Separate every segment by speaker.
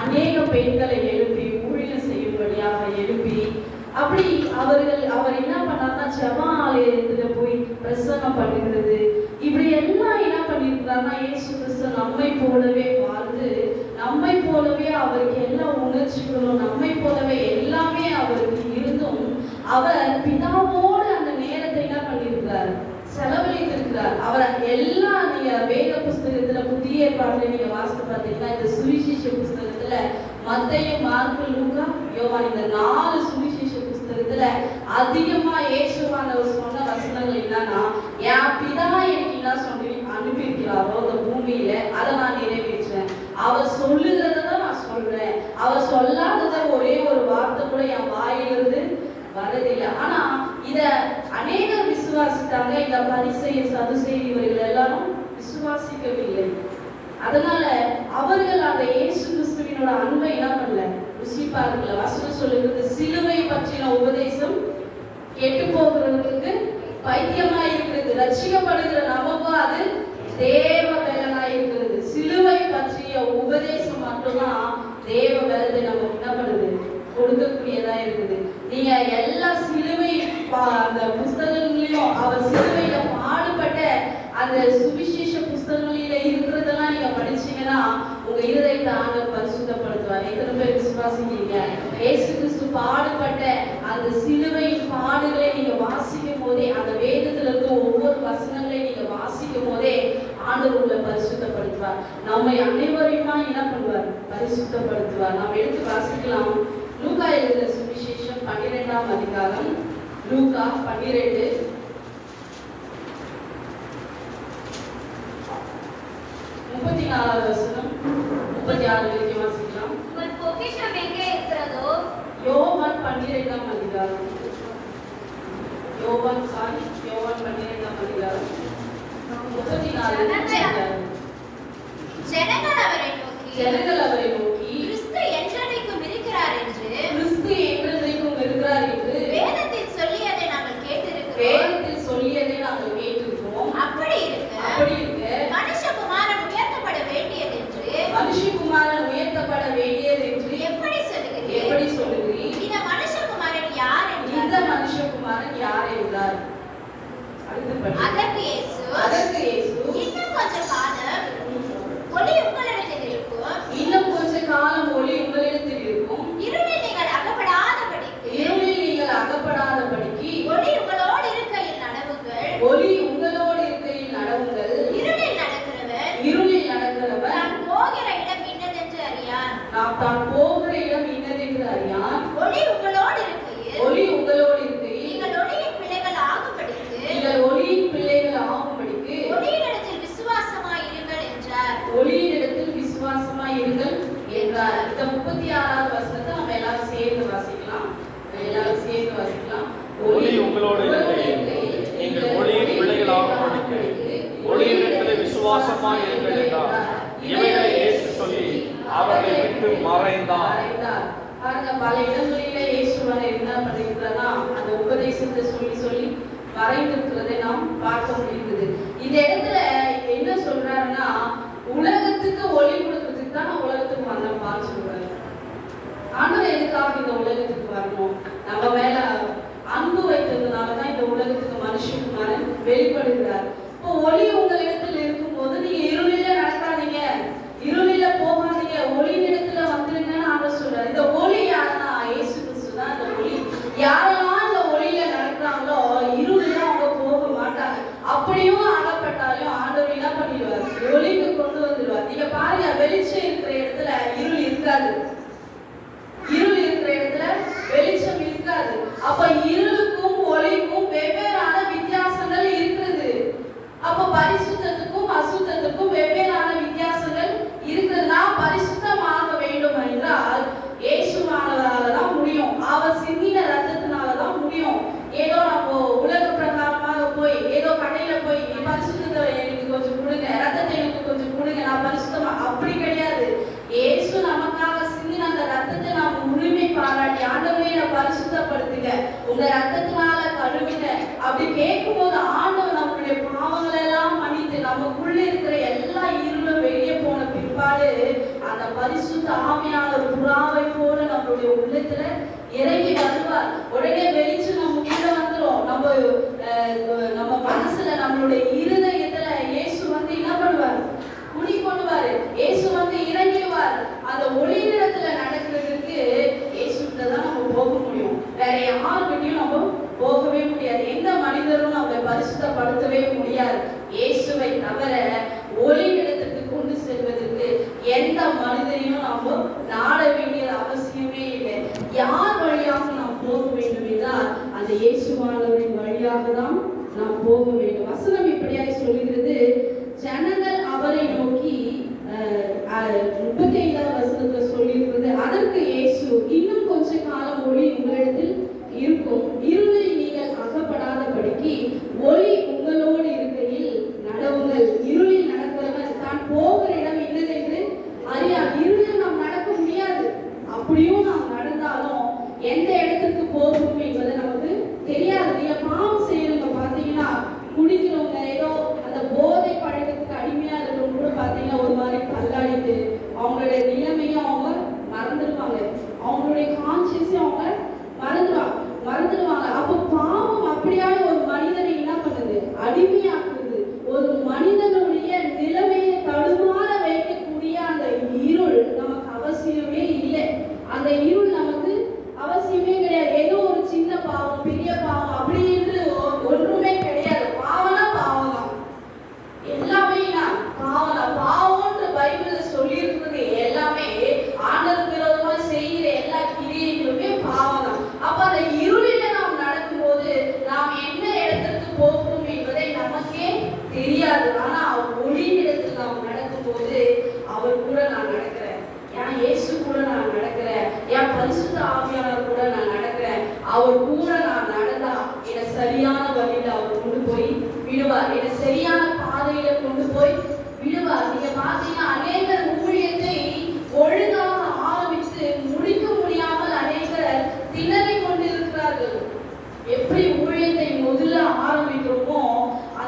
Speaker 1: அநேக பெண்களை எழுப்பி ஊழியம் செய்யும்படியாக எழுப்பி அப்படி அவர்கள் அவர் என்ன பண்ணார்னா ஜெப ஆலயத்துல போய் பிரசங்கம் பண்ணுகிறது. இப்படி எல்லாம் என்ன பண்ணியிருக்கிறார்னா ஏசு கிறிஸ்து நம்மை போலவே வாழ்ந்து நம்மை போலவே அவருக்கு எல்லா உணர்ச்சிகளும் நம்மை போலவே எல்லாமே அவருக்கு இருந்தும் அவர் பிதாவோடு அந்த நேரத்தை என்ன பண்ணியிருக்கிறார்? செலவழித்திருக்கிறார். அவர் எல்லா நீங்க வேத புஸ்தகத்துல புதிய பாடல நீங்க வாசித்து பார்த்தீங்கன்னா இந்த சுவிசேஷ புஸ்தகத்துல மத்திய மார்க்கு லூகா யோவான் இந்த நாலு சுவிசேஷ புஸ்தகத்துல அதிகமா இயேசுவானவர் சொன்ன வசனங்கள் என்னன்னா என் பிதா எனக்கு என்ன சொல்லி அனுப்பியிருக்கிறாரோ இந்த பூமியில அதை நான் நிறைவேற்றுறேன் அவர் சொல்லுகிறத தான் நான் சொல்றேன். அவர் சொல்லாதத ஒரே ஒரு வார்த்தை கூட என் வாயிலிருந்து வரதில்லை ஆனா இத அநேகர் விசுவாசித்தாங்க. இந்த பரிசைய சதுசெய்தி இவர்கள் எல்லாரும் விசுவாசிக்கவில்லை. அதனால அவர்கள் அந்த இயேசு கிறிஸ்துவினோட அன்பை என்ன பண்ணல ருசி பார்க்கல வசனம் சொல்லுகிறது சிலுவை பற்றின உபதேசம் கெட்டு போகிறவர்களுக்கு பைத்தியமா இருக்கிறது ரட்சிக்கப்படுகிற நமக்கும் அது தேவ பலனா இருக்கிறது சிலுவை பற்றிய உபதேசம் மட்டும்தான் தேவ பலத்தை நமக்கு என்ன பண்ணுது கொடுக்கக்கூடியதா இருக்குது. நீங்க எல்லா சிலுவை பா- அந்த புஸ்தகங்களையும் அவர் சிலுவையில பாடுபட்ட அந்த சுவிஷ இருக்கிறதெல்லாம் நீங்க படிச்சீங்கன்னா உங்க இருதயத்தை ஆண்டவர் பரிசுத்தப்படுத்துவார். எத்தனை பேர் விசுவாசிக்கிறீங்க? ஏசு கிறிஸ்து பாடுபட்ட அந்த சிலுவையின் பாடுகளை நீங்க வாசிக்கும் போதே அந்த வேதத்துல இருக்க ஒவ்வொரு வசனங்களையும் நீங்க வாசிக்கும் போதே ஆண்டவர் உங்களை பரிசுத்தப்படுத்துவார். நம்மை அனைவரையுமா என்ன பண்ணுவார் பரிசுத்தப்படுத்துவார். நாம் எடுத்து வாசிக்கலாம். லூகா எழுதின சுவிசேஷம் பன்னிரெண்டாம் அதிகாரம். லூகா பன்னிரெண்டு நாலாவது வசனம் முப்பத்தி ஆறு வரைக்கும் வாசிக்கலாம்
Speaker 2: உங்கள் பொக்கிஷம் எங்கே இருக்கிறதோ?
Speaker 1: யோவான் பன்னிரெண்டாம் அதிகாரம். யோவான் சாரி யோவான் பன்னிரெண்டாம் அதிகாரம். முப்பத்தி நாலு
Speaker 2: ஜனங்கள் அவரை நோக்கி
Speaker 1: ஜனங்கள் அவரை நோக்கி
Speaker 2: கிறிஸ்து என்றென்றைக்கும் இருக்கிறார் என்று
Speaker 1: கிறிஸ்து என்றென்றைக்கும் இருக்கிறார் என்று
Speaker 2: வேதத்தில் சொல்லியதை நாங்கள் கேட்டிருக்கிறோம்
Speaker 1: வேதத்தில் சொல்லியதை நாங்கள் கேட்டிருக்கிறோம்
Speaker 2: அப்படி இருக்க
Speaker 1: அப்படி இருக்க
Speaker 2: மனுஷகுமாரன் உயர்த்தப்பட வேண்டியது என்று
Speaker 1: மனுஷகுமாரன் உயர்த்தப்பட வேண்டியது என்று
Speaker 2: எப்படி சொல்லுகிறீர்
Speaker 1: எப்படி சொல்லுகிறீர்
Speaker 2: இந்த மனுஷகுமாரன் யார்
Speaker 1: இந்த
Speaker 2: என்றார்
Speaker 1: மனுஷகுமாரன் யார் என்றார் அடுத்து படி.
Speaker 2: அதற்கு இயேசு
Speaker 1: அதற்கு இயேசு
Speaker 2: இன்னும் கொஞ்ச காலம் ஒளி உங்களிடத்தில் இருக்கும்
Speaker 1: இன்னும் கொஞ்ச காலம் ஒளி உங்களிடத்தில் இருக்கும்
Speaker 2: இருளில் நீங்கள் அகப்படாதபடிக்கு
Speaker 1: இருளில் நீங்கள் அகப்படாதபடிக்கு
Speaker 2: ஒளி உங்களோடு இருக்கையில் நடவுங்கள்
Speaker 1: ஒளி உங்களோடு இருக்கையில் நடவுங்கள்
Speaker 2: இருளில் நடக்கிறவன்
Speaker 1: இருளில் நடக்கிறவர்
Speaker 2: தான் போகிற இடம் இன்னதென்று அறியான்
Speaker 1: நாம் தான் போகிற இடம் இன்னதென்று அறியான்
Speaker 2: ஒளி உங்களோடு இருக்கையில்
Speaker 1: ஒளி உங்களோடு இருக்கையில்
Speaker 2: நீங்கள் ஒளியின் பிள்ளைகள் ஆகும்படிக்கு
Speaker 1: நீங்கள் ஒளியின் பிள்ளைகள் ஆகும்படிக்கு
Speaker 2: ஒளியினிடத்தில் விசுவாசமாய் இருங்கள் என்றார்
Speaker 1: ஒளியினிடத்தில் விசுவாசமாய் இருங்கள் என்றார் இந்த முப்பத்தி ஆறாவது வசனத்தை நம்ம எல்லாரும் சேர்ந்து வாசிக்கலாம். எல்லாரும் சேர்ந்து வாசிக்கலாம்.
Speaker 3: ஒளி உங்களோடு நீங்கள் ஒளியின் பிள்ளைகளாகும்படிக்கு ஒளியினிடத்தில் விசுவாசமாய் இருங்கள் என்றார். இவைகளை இயேசு சொல்லி அவர்களை விட்டு மறைந்தார்.
Speaker 1: பாருங்க பல இடங்களில இயேசுவனை என்ன பண்ணிருக்கிறார்னா அந்த உபதேசத்தை சொல்லி சொல்லி மறைந்திருக்கிறதை நாம் பார்க்க முடியுது இந்த இடத்துல என்ன சொல்றாருன்னா உலகத்துக்கு ஒளி கொடுக்கறதுக்கு தான் நான் உலகத்துக்கு வந்தேன்பான்னு சொல்றாரு. ஆண்டவர் எதுக்காக இந்த உலகத்துக்கு வரணும்? நம்ம மேல அன்பு வைத்ததுனால தான் இந்த உலகத்துக்கு மனுஷகுமாரன் வெளிப்படுகிறார். இப்போ ஒளி உங்களிடத்தில் இருக்கும்போது நீங்க இருளில நடக்காதீங்க. இருளில போகாதீங்க. ஒளி இடத்துல வந்துருங்கன்னு ஆண்டவர் சொல்றாரு. இந்த ஒளி யாருன்னா? இயேசு கிறிஸ்து தான் இந்த ஒளி யாரை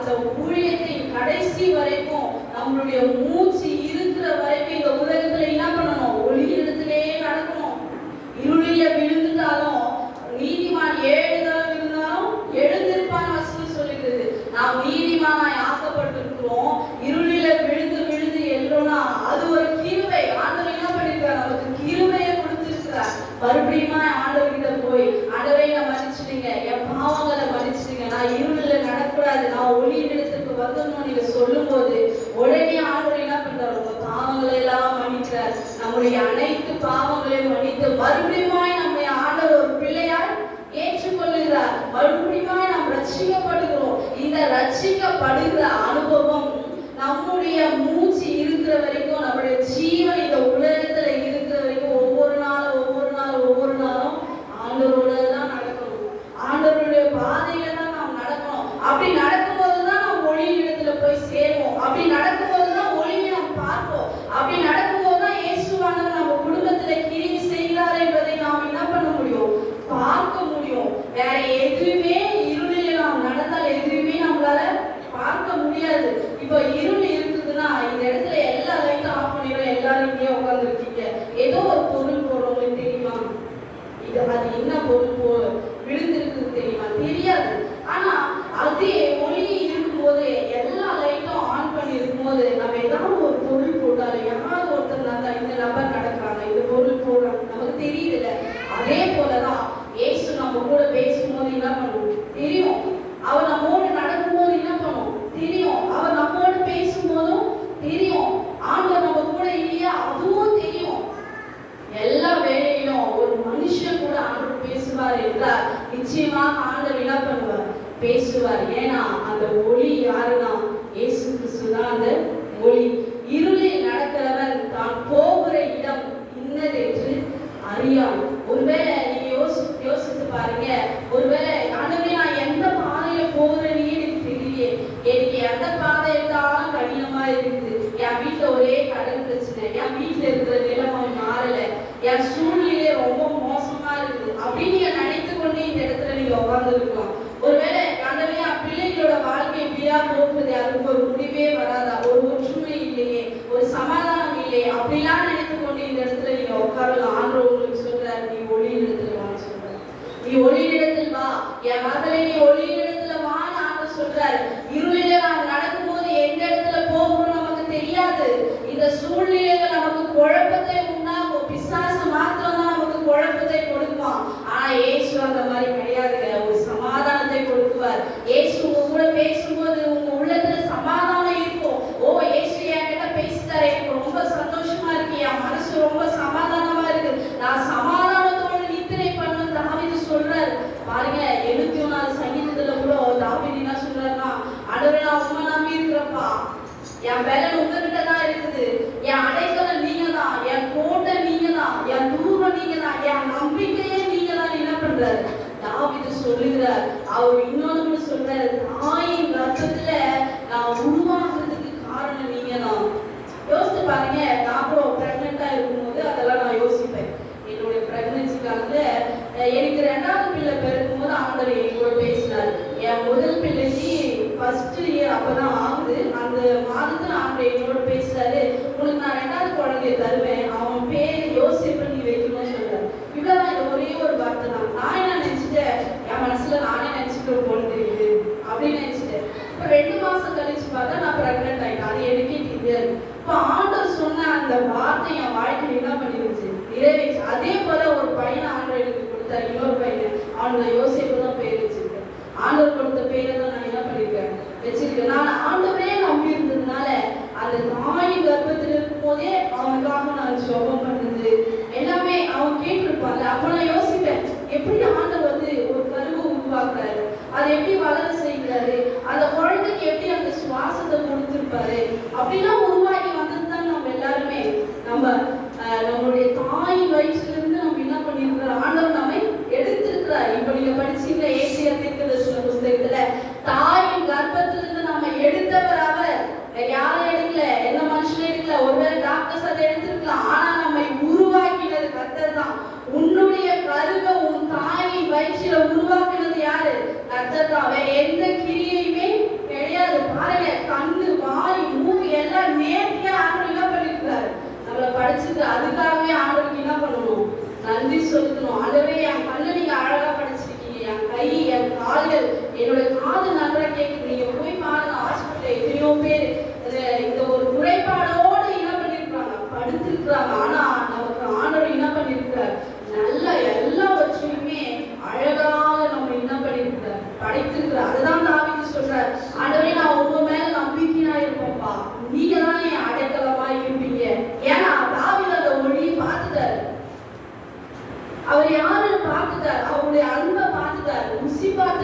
Speaker 1: அந்த ஊழியத்தை கடைசி வரைக்கும் நம்மளுடைய மூச்சு இருக்கிற வரைக்கும் இந்த உலக Привет! Y han அப்போ ஆண்டவர் சொன்ன அந்த வார்த்தை என் வாழ்க்கையில் என்ன பண்ணிருச்சு நிறைவேச்சு அதே போல ஒரு பையனை ஆண்டவர் எனக்கு கொடுத்தார். இன்னொரு பையன். அவனோட யோசிப்பு தான் பேர் வச்சிருக்கேன். ஆண்டவர் கொடுத்த பேரை தான் நான் என்ன பண்ணியிருக்கேன் வச்சிருக்கேன். நான் ஆண்டவரே நம்பி இருந்ததுனால அந்த தாய் கர்ப்பத்தில் இருக்கும் போதே அவனுக்காக நான் ஜோபம் பண்ணுது. எல்லாமே அவன் கேட்டிருப்பான்ல. அப்போ நான்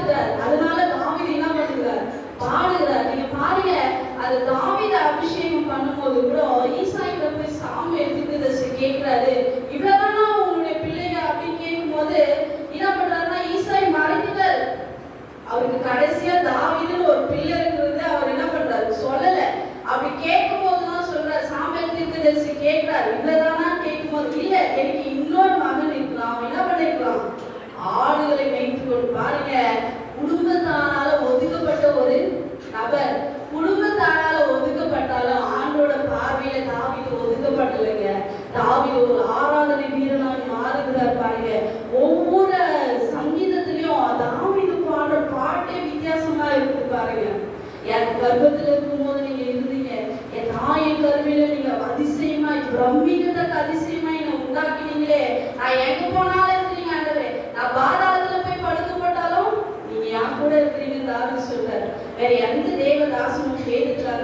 Speaker 1: cuidando. கர்ப்பத்தில் இருக்கும்போது நீங்க இருந்தீங்க என் தாயை கருவில நீங்க அதிசயமா பிரமிக்கத்தக்க அதிசயமாய் என்ன உண்டாக்கினீங்களே. நான் எங்க போனாலும் இருக்கிறீங்க ஆண்டவே நான் பாதாளத்துல போய் படுக்கப்பட்டாலும் நீங்க யார் கூட இருக்கிறீங்க ஆறு சொல்றாரு. வேற எந்த தேவதாசனும் வேதத்துல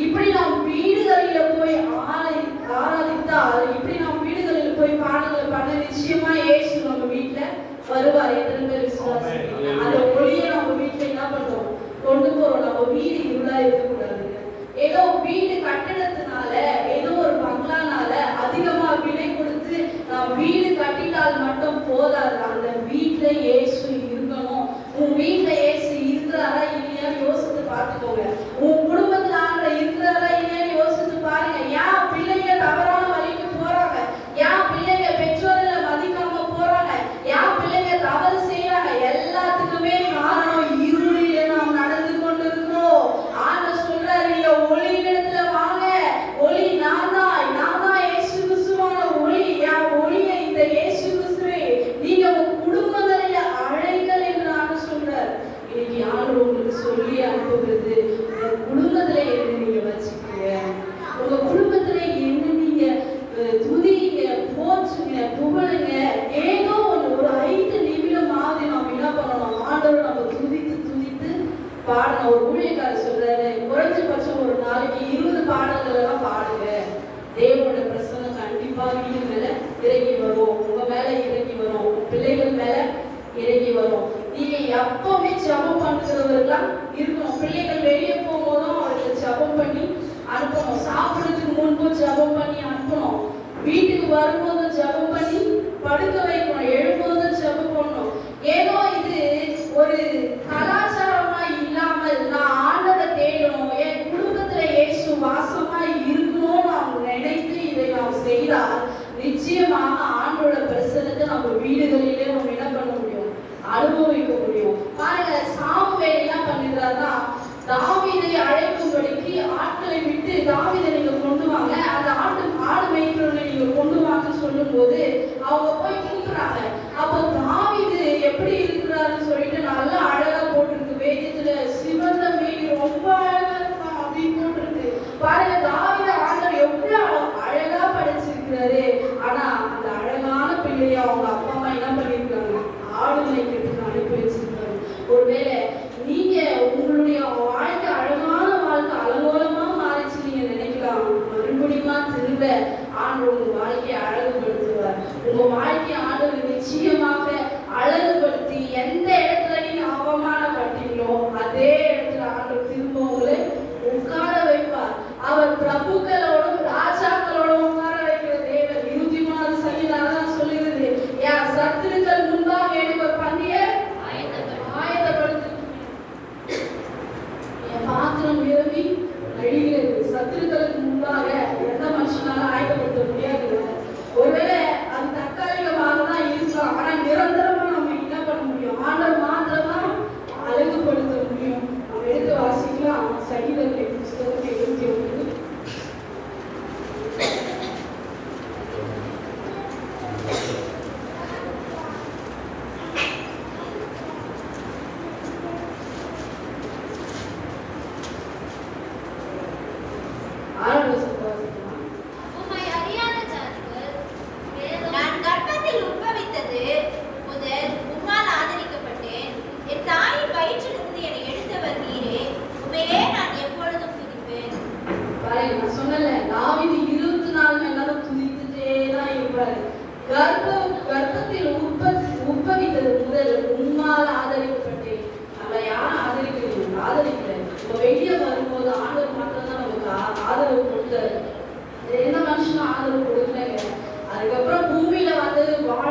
Speaker 1: இப்படி நாம் வரும்போது ஜபம் பண்ணி படுக்க வைக்கணும் எழும்போது ஜபம் பண்ணணும். ஏதோ இது ஒரு போது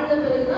Speaker 1: வாழ்ந்த பிறகுதான்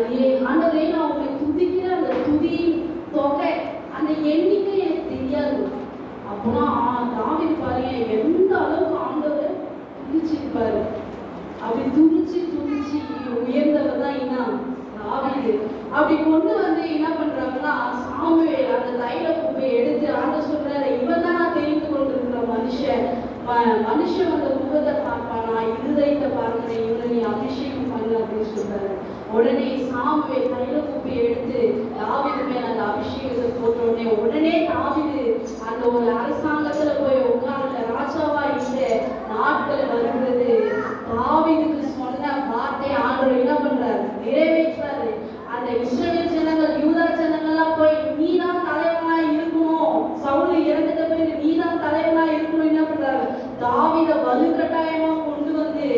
Speaker 1: ஆண்டவரே ஆண்டவரே நான் உங்களை துதிக்கிற அந்த துதியின் தொகை அந்த எண்ணிக்கை எனக்கு தெரியாது. அப்போனா தாவிது பாருங்க எந்த அளவுக்கு ஆண்டவர் துதிச்சிருப்பாரு. அப்படி துதிச்சு துதிச்சு உயர்ந்தவர் தான் என்ன தாவிது. அப்படி கொண்டு வந்து என்ன பண்றாங்கன்னா சாமுவேல் அந்த தைல குப்பையை எடுத்து ஆண்டவர் சொல்றாரு இவன் தான் நான் தெரிந்து கொண்டிருக்கிற மனுஷன். ம- மனுஷன் அந்த முகத்தை பார்ப்பானா? இருதயத்தை பார்க்கணும் இவனை நீ அபிஷேகம் பண்ணு அப்படின்னு சொல்றாரு. உடனே சாமுவே கையில கூப்பி எடுத்து தாவிது மேல அந்த அபிஷேகத்தை போட்ட உடனே உடனே தாவிது அந்த ஒரு அரசாங்கத்துல போய் உட்கார்ந்த ராஜாவா இந்த நாட்கள் வருகிறது. தாவிதுக்கு சொன்ன வார்த்தை ஆண்டு என்ன பண்றாரு? நிறைவேற்றாரு அந்த இஸ்ரேல் ஜனங்கள் யூதா ஜனங்கள்லாம் போய் நீ தான் தலைவனா இருக்கணும் சவுல் இறந்துட்ட பிறகு நீ தான் தலைவனா இருக்கணும் என்ன பண்றாரு தாவீத வலுக்கட்டாயமா கொண்டு வந்து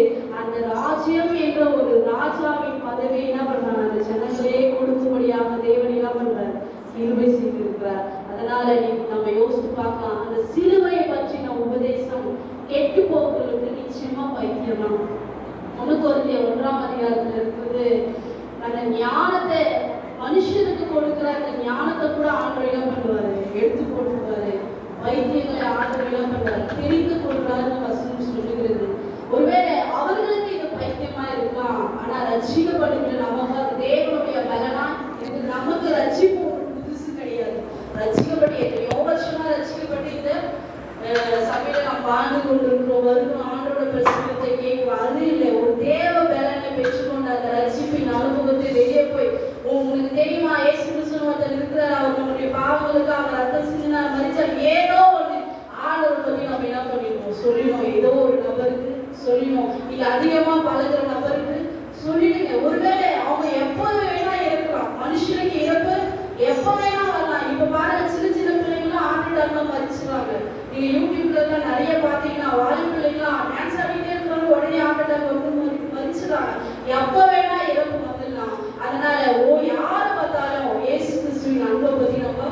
Speaker 1: அந்த ராஜ்யம் என்ற ஒரு ராஜாவின் பதவியை என்ன பண்றாங்க அந்த ஜனங்களே கொடுக்கும்படியாக தேவன் என்ன பண்றாரு சிலுவை செய்திருக்கிறார் அதனால நீ நம்ம யோசித்து பார்க்கலாம் அந்த சிலுவையை பற்றின உபதேசம் கெட்டு போகிறதுக்கு நிச்சயமா பைத்தியம் தான் ஒண்ணு குறைந்த ஒன்றாம் அதிகாரத்துல இருக்குது அந்த ஞானத்தை மனுஷனுக்கு கொடுக்கிற அந்த ஞானத்தை கூட ஆண்டவர் என்ன பண்ணுவாரு எடுத்து போட்டுருவாரு வைத்தியங்களை ஆண்டவர் என்ன பண்றாரு தெரிந்து கொள்றாருன்னு வசனம் சொல்லுகிறது ஒருவேளை அவர்களுக்கு இது பைத்தியமா இருக்கலாம் ஆனா ரட்சிக்கப்படுகிற நமக்கு அது தேவனுடைய பலனா இது நமக்கு ரட்சிப்பு ஒரு புதுசு கிடையாது ரட்சிக்கப்பட்டு எத்தனையோ வருஷமா ரட்சிக்கப்பட்டு இந்த அஹ், சபையில நாம் வாழ்ந்து கொண்டிருக்கிறோம் வருகிறோம் ஆண்டோட பிரசனத்தை கேட்கிறோம். அது இல்லை ஒரு தேவ பலனை பெற்றுக்கொண்ட அந்த ரட்சிப்பின் அனுபவத்தை வெளியே போய் உங்களுக்கு தெரியுமா? ஏசு கிறிஸ்துவ ஒருத்தர் இருக்கிறார். அவர் நம்முடைய பாவங்களுக்கு அவர் ரத்தம் சிந்தினார் மறிச்சார் ஏதோ ஒன்று ஆண்டவர் பத்தி நம்ம என்ன பண்ணிடுவோம்? சொல்லிடுவோம். ஏதோ ஒரு நபருக்கு சொல்லிடுவோம். நீங்க அதிகமா பழகுற நபருக்கு சொல்லிடுங்க. ஒருவேளை அவங்க எப்போது வேணா இருக்கலாம் மனுஷனுக்கு இறப்பு எப்போ வேணா வரலாம். இப்ப பாருங்க சின்ன சின்ன பிள்ளைங்களாம் ஆண்டுடாங்க மறிச்சுறாங்க நீங்க யூடியூப்ல எல்லாம் நிறைய பாத்தீங்கன்னா வாலி பிள்ளைங்களாம் டான்ஸ் ஆடிட்டே இருக்கிறவங்க உடனே ஆண்டுடாங்க வந்து மறி- எப்ப வேணா இறப்பு வந்துடலாம். அதனால ஓ யார பார்த்தாலும் ஏசு கிறிஸ்துவின் அன்பை பத்தி நம்ம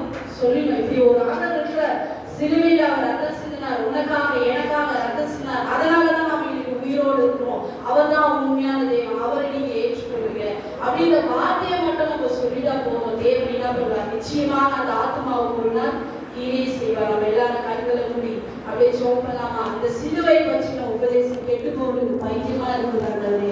Speaker 1: சொல்லிடணும். இப்படி ஒரு ஆண்டவர் இருக்கிற சிலுவையில் அவர் ரத்தம் சிந்தினார். உனக்காக எனக்காக ரத்தம் சிந்தினார். அதனால தான் நம்ம இன்னைக்கு உயிரோடு இருக்கிறோம். அவர் தான் உண்மையான தெய்வம். அவரை நீங்க ஏற்றுக்கொள்ளுங்க. அப்படின்ற வார்த்தையை மட்டும் நம்ம சொல்லிட்டா போதும். தேவன் என்ன பண்ணுவார்? நிச்சயமாக அந்த ஆத்மாவுக்கு ஒரு நாள் செய்வார். மூடி அப்படியே அந்த சிலுவை பற்றின உபதேசம் கெட்டு போகிறது பைத்தியமா இருக்கிறாங்க ஆனால்